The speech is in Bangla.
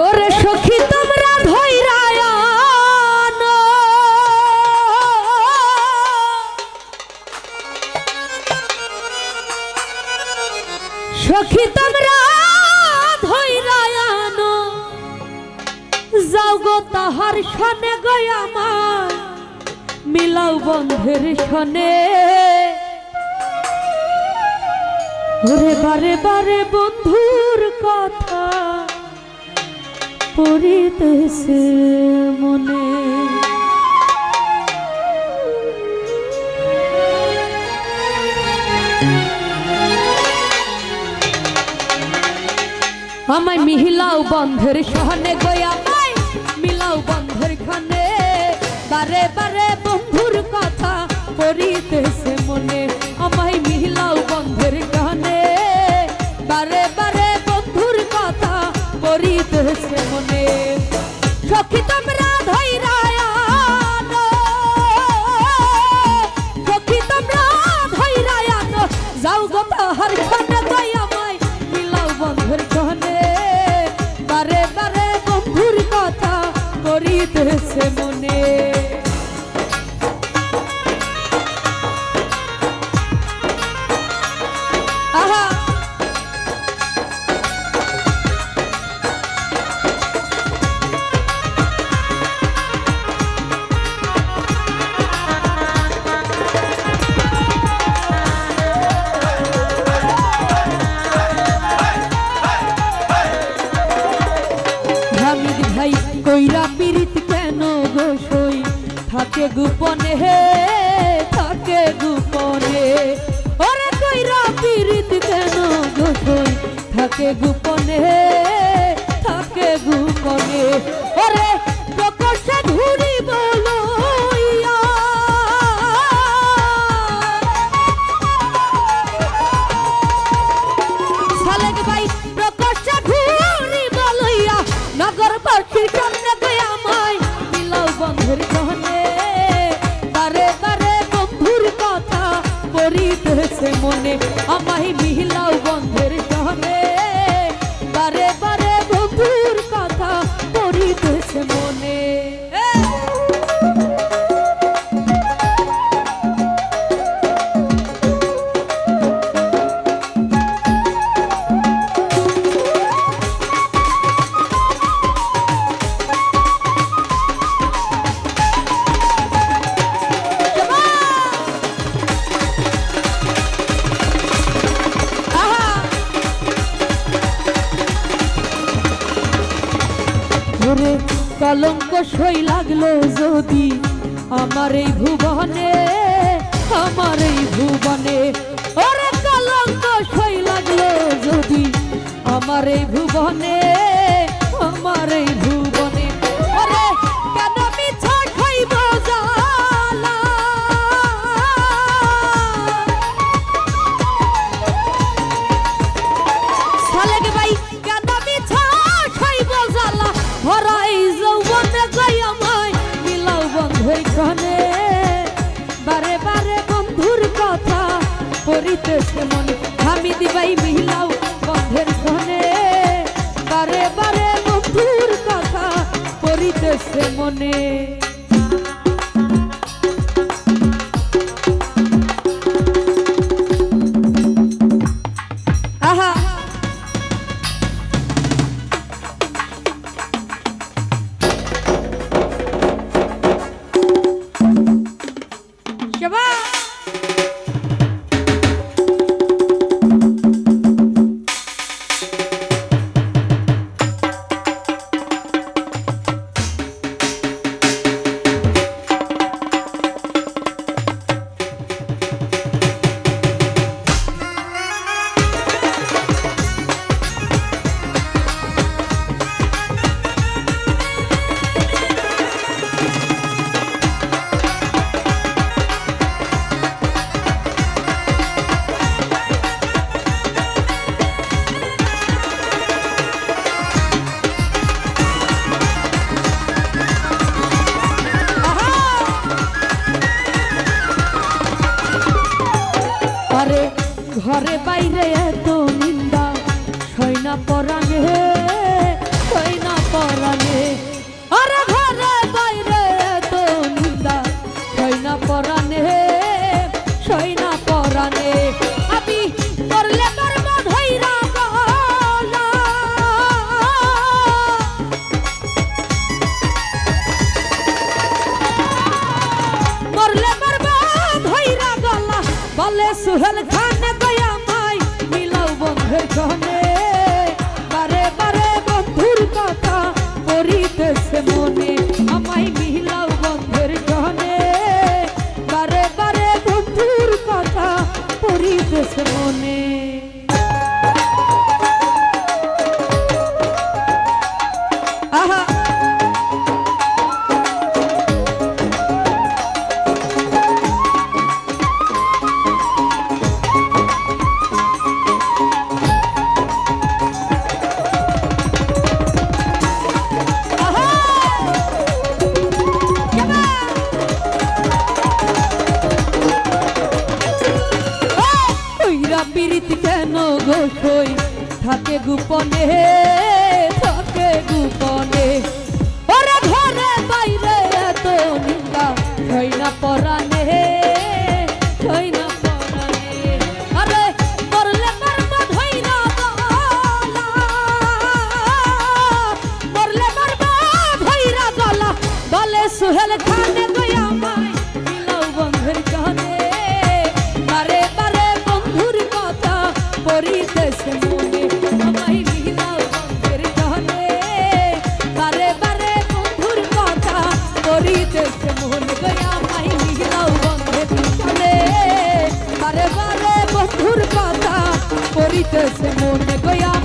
ওরে সখী তোমরা ধৈরায়। সখী তোমরা ধৈরায় তাহার সনে মিলাও ওরে বারে বন্ধুর কথা পড়িতেছে মনে। আমায় মিহিলাও বন্ধের সহনে গই আমায় মিলাও বন্ধের খানে। বারে বারে বন্ধুর কথা পড়িতেছে মনে কেন গোসই থাকে গোপনে হে থাকে গোপনে। ওরে কইরা পীড়িত কেন গোসই থাকে গোপনে থাকে গোপনে। আমায় কলঙ্ক সই লাগল যদি আমার এই ভুবনে, আমার এই ভুবনে। ওরে কলঙ্ক সই লাগল যদি আমার এই ভুবনে করিতেছে মনে। আমি দিবাই বারে বারে কথা মনে। পরাণে কই না পরাণে? গেছে মনে। গোসই থাকে গোপনে থাকে গোপনে। ওরে ঘরে বাইরে এত নিন্দা হই না পরানে হয় না সুহেল খানের হইতেছে মনে গয়া